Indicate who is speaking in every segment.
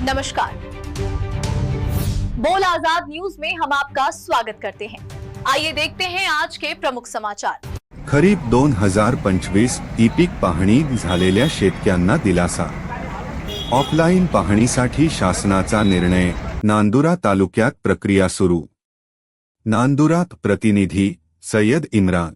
Speaker 1: नमस्कार। बोल आज़ाद न्यूज़ में हम आपका स्वागत करते हैं। आइए देखते हैं आज के प्रमुख समाचार।
Speaker 2: खरीप दोन हज़ार पंचवीस ई पीक पाहणी झालेल्या शेतकऱ्यांना दिलासा। ऑफलाईन पाहणीसाठी शासनाचा निर्णय, नांदुरा तालुक्यात प्रक्रिया सुरू। नांदुरात प्रतिनिधी सय्यद इम्रान।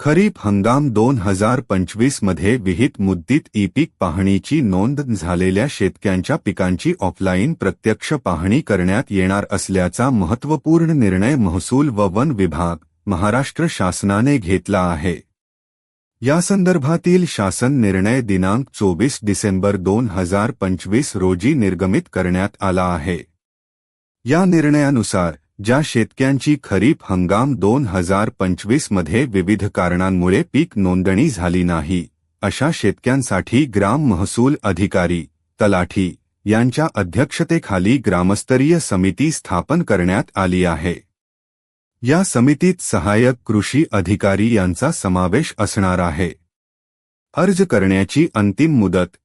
Speaker 2: खरीप हंगाम दोन हजार पंचवीसमध्ये विहित मुद्दीत ई पीक पाहणीची नोंद झालेल्या शेतकऱ्यांच्या पिकांची ऑफलाईन प्रत्यक्ष पाहणी करण्यात येणार असल्याचा महत्त्वपूर्ण निर्णय महसूल व वन विभाग महाराष्ट्र शासनाने घेतला आहे. या संदर्भातील शासन निर्णय दिनांक चोवीस डिसेंबर दोन हजार पंचवीस रोजी निर्गमित करण्यात आला आहे. या निर्णयानुसार ज्या शेतक्यांची खरीप हंगाम दोन हजार पंचवीसमध्ये विविध कारणांमुळे पीक नोंदणी झाली नाही अशा शेतक्यांसाठी ग्राम महसूल अधिकारी तलाठी यांच्या अध्यक्षतेखाली ग्रामस्तरीय समिती स्थापन करण्यात आली आहे. या समितीत सहाय्यक कृषी अधिकारी यांचा समावेश असणार आहे. अर्ज करण्याची अंतिम मुदत.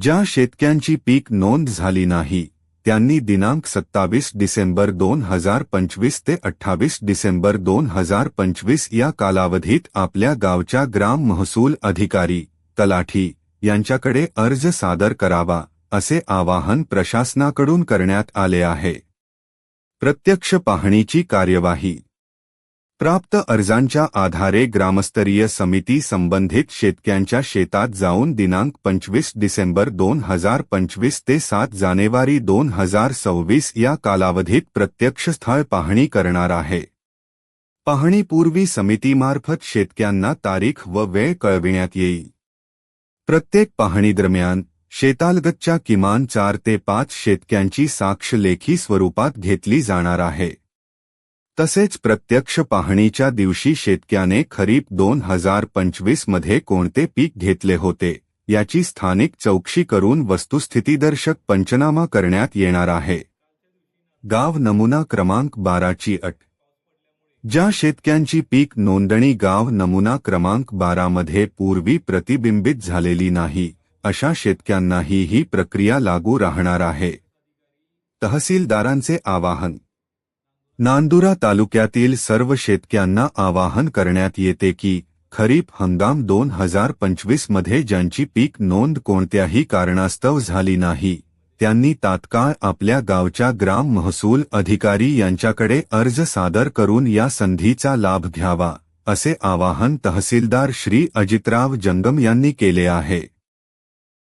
Speaker 2: ज्या शेतक्यांची पीक नोंद झाली नाही त्यांनी दिनांक सत्तावीस डिसेंबर दोन हजार पंचवीस ते अठ्ठावीस डिसेंबर दोन हजार पंचवीस या कालावधीत आपल्या गावच्या ग्राम महसूल अधिकारी तलाठी यांच्याकडे अर्ज सादर करावा असे आवाहन प्रशासनाकडून करण्यात आले आहे. प्रत्यक्ष पाहणीची कार्यवाही प्राप्त अर्जांच्या आधारे ग्रामस्तरीय समिती संबंधित शेतक्यांच्या शेतात जाऊन दिनांक पंचवीस डिसेंबर दोन हजार पंचवीस ते सात जानेवारी दोन हजार सव्वीस या कालावधीत प्रत्यक्ष स्थळ पाहणी करणार आहे. पाहणीपूर्वी समितीमार्फत शेतक्यांना तारीख व वेळ कळविण्यात येईल. प्रत्येक पाहणीदरम्यान शेतालगतच्या किमान चार ते पाच शेतक्यांची साक्ष लेखी स्वरूपात घेतली जाणार आहे. तसेच प्रत्यक्ष पाहणीच्या दिवशी शेतक्याने खरीप दोन हजार पंचवीसमध्ये कोणते पीक घेतले होते याची स्थानिक चौकशी करून वस्तुस्थितीदर्शक पंचनामा करण्यात येणार आहे. गाव नमुना क्रमांक बाराची अट. ज्या शेतक्यांची पीक नोंदणी गाव नमुना क्रमांक बारामध्ये पूर्वी प्रतिबिंबित झालेली नाही अशा शेतक्यांनाही ही प्रक्रिया लागू राहणार आहे. तहसीलदारांचे आवाहन. नांदुरा तालुक्यातील सर्व शेतकऱ्यांना आवाहन करण्यात येते की खरीप हंगाम दोन हजार पंचवीसमध्ये ज्यांची पीक नोंद कोणत्याही कारणास्तव झाली नाही त्यांनी तात्काळ आपल्या गावच्या ग्राम महसूल अधिकारी यांच्याकडे अर्ज सादर करून या संधीचा लाभ घ्यावा असे आवाहन तहसीलदार श्री अजितराव जंगम यांनी केले आहे.